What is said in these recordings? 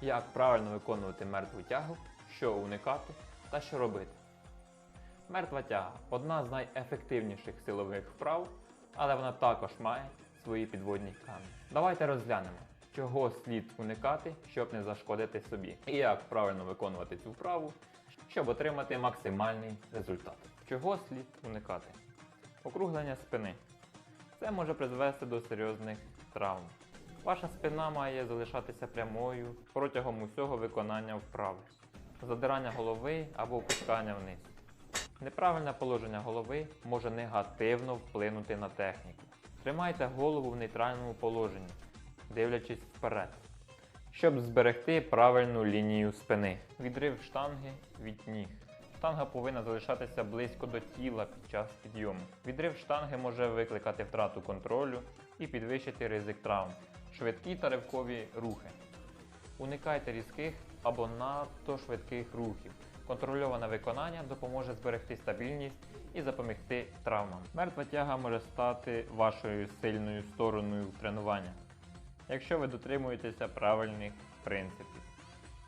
Як правильно виконувати мертву тягу, що уникати та що робити. Мертва тяга одна з найефективніших силових вправ, але вона також має свої підводні камені. Давайте розглянемо, чого слід уникати, щоб не зашкодити собі, і як правильно виконувати цю вправу, щоб отримати максимальний результат. Чого слід уникати? Округлення спини. Це може призвести до серйозних травм. Ваша спина має залишатися прямою протягом усього виконання вправи, задирання голови або опускання вниз. Неправильне положення голови може негативно вплинути на техніку. Тримайте голову в нейтральному положенні, дивлячись вперед, щоб зберегти правильну лінію спини. Відрив штанги від ніг. Штанга повинна залишатися близько до тіла під час підйому. Відрив штанги може викликати втрату контролю і підвищити ризик травм. Швидкі та ривкові рухи. Уникайте різких або надто швидких рухів. Контрольоване виконання допоможе зберегти стабільність і запобігти травмам. Мертва тяга може стати вашою сильною стороною в тренуваннях, якщо ви дотримуєтеся правильних принципів.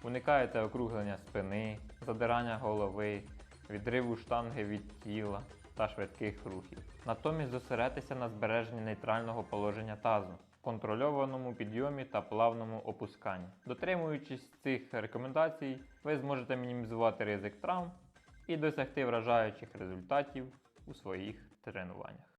Уникаєте округлення спини, задирання голови, відриву штанги від тіла та швидких рухів. Натомість зосередитися на збереженні нейтрального положення тазу, контрольованому підйомі та плавному опусканні. Дотримуючись цих рекомендацій, ви зможете мінімізувати ризик травм і досягти вражаючих результатів у своїх тренуваннях.